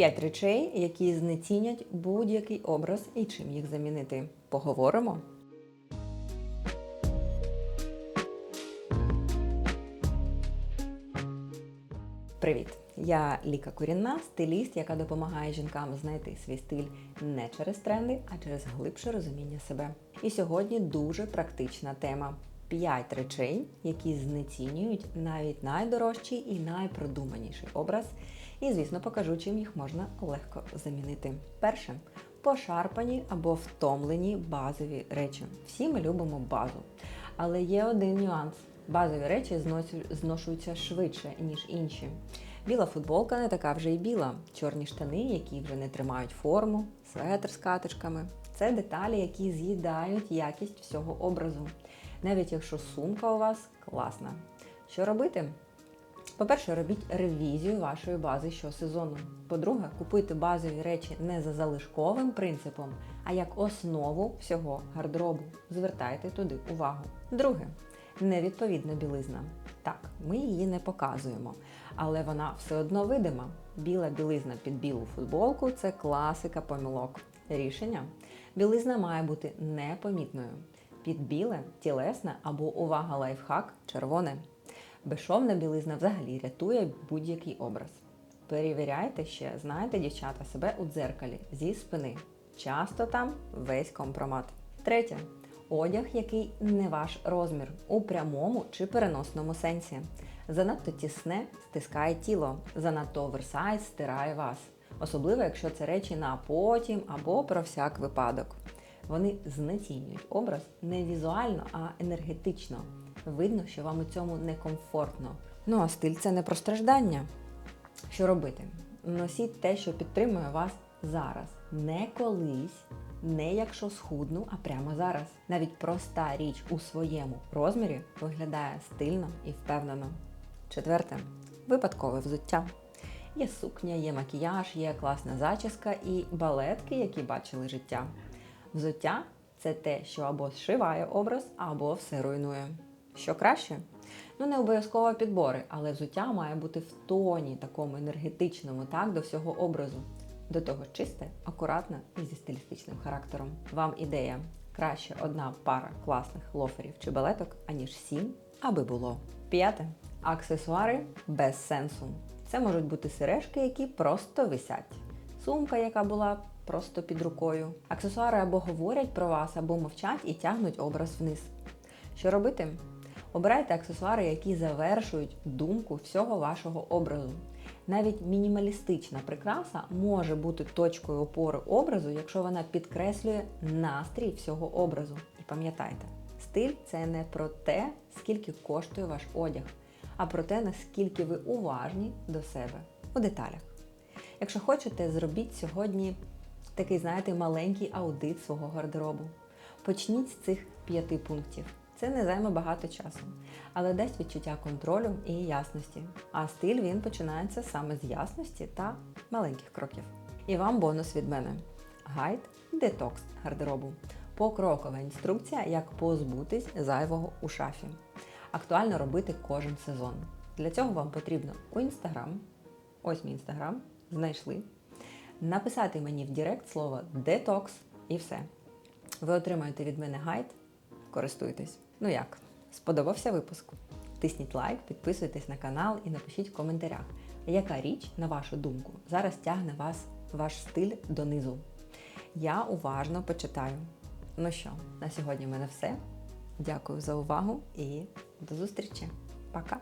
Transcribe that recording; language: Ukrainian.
П'ять речей, які знецінять будь-який образ і чим їх замінити. Поговоримо. Привіт! Я Ліка Курінна, стиліст, яка допомагає жінкам знайти свій стиль не через тренди, а через глибше розуміння себе. І сьогодні дуже практична тема: п'ять речей, які знецінюють навіть найдорожчий і найпродуманіший образ. І, звісно, покажу, чим їх можна легко замінити. Перше пошарпані або втомлені базові речі. Всі ми любимо базу. Але є один нюанс. Базові речі зношуються швидше, ніж інші. Біла футболка не така вже й біла. Чорні штани, які вже не тримають форму, светр з катишками. Це деталі, які з'їдають якість всього образу. Навіть якщо сумка у вас класна. Що робити? По-перше, робіть ревізію вашої бази щосезону. По-друге, купуйте базові речі не за залишковим принципом, а як основу всього гардеробу. Звертайте туди увагу. Друге, невідповідна білизна. Так, ми її не показуємо, але вона все одно видима. Біла білизна під білу футболку це класика помилок. Рішення: білизна має бути непомітною. Під біле, тілесне або увага лайфхак червоне. Безшовна білизна взагалі рятує будь-який образ. Перевіряйте ще, знаєте, дівчата, себе у дзеркалі зі спини. Часто там весь компромат. Третє. Одяг, який не ваш розмір у прямому чи переносному сенсі. Занадто тісне стискає тіло, занадто оверсайз стирає вас. Особливо, якщо це речі на потім або про всяк випадок. Вони знецінюють образ не візуально, а енергетично. Видно, що вам у цьому некомфортно. Ну а стиль це не про страждання. Що робити? Носіть те, що підтримує вас зараз. Не колись, не якщо схудну, а прямо зараз. Навіть проста річ у своєму розмірі виглядає стильно і впевнено. Четверте випадкове взуття. Є сукня, є макіяж, є класна зачіска і балетки, які бачили життя. Взуття це те, що або зшиває образ, або все руйнує. Що краще? Ну, не обов'язково підбори, але взуття має бути в тоні, такому енергетичному, так, до всього образу. До того чисте, акуратне і зі стилістичним характером. Вам ідея краще одна пара класних лоферів чи балеток, аніж сім, аби було. П'яте. Аксесуари без сенсу. Це можуть бути сережки, які просто висять. Сумка, яка була просто під рукою. Аксесуари або говорять про вас, або мовчать і тягнуть образ вниз. Що робити? Обирайте аксесуари, які завершують думку всього вашого образу. Навіть мінімалістична прикраса може бути точкою опори образу, якщо вона підкреслює настрій всього образу. І пам'ятайте, стиль це не про те, скільки коштує ваш одяг, а про те, наскільки ви уважні до себе у деталях. Якщо хочете, зробіть сьогодні такий, знаєте, маленький аудит свого гардеробу. Почніть з цих п'яти пунктів. Це не займе багато часу, але дасть відчуття контролю і ясності. А стиль він починається саме з ясності та маленьких кроків. І вам бонус від мене: гайд детокс гардеробу. Покрокова інструкція, як позбутись зайвого у шафі. Актуально робити кожен сезон. Для цього вам потрібно у інстаграм, ось мій інстаграм, знайшли, написати мені в Директ слово детокс і все. Ви отримаєте від мене гайд, користуйтесь. Ну як, сподобався випуск? Тисніть лайк, підписуйтесь на канал і напишіть в коментарях, яка річ, на вашу думку, зараз тягне вас ваш стиль донизу. Я уважно почитаю. Ну що, на сьогодні в мене все. Дякую за увагу і до зустрічі. Пока!